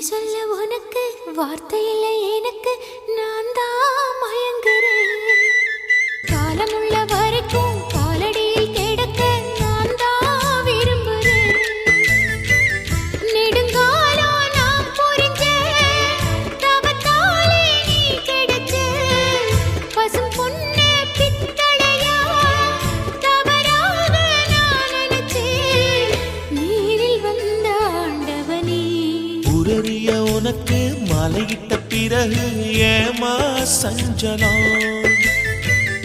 நன்றி சொல்ல உனக்கு வார்த்தை இல்லை எனக்கு. உரறிய உனக்கு மலையிட்ட பிறகு ஏமா சஞ்சலம்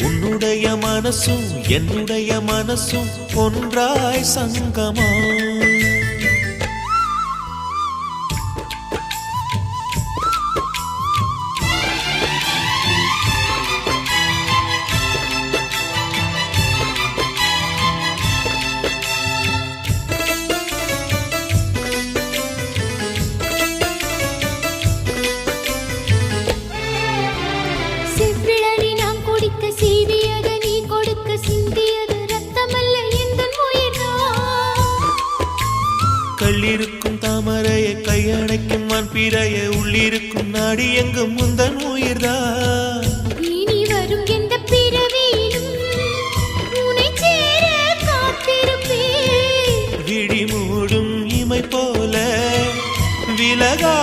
உன்னுடைய மனசும் என்னுடைய மனசும் ஒன்றாய் சங்கமா? சீவியது நீ கொடுக்க சிந்தியது ரத்தமல்ல எந்த கள்ளிருக்கும் தாமரையை கையணைக்கும் மண் பிறைய உள்ளிருக்கும் நாடி எங்கும் முந்தன் உயிர்தான். இனி வரும் எந்த பிறவியிலும் உன்னை சேர காத்திருப்பேன். விழி மூடும் இமை போல விலகா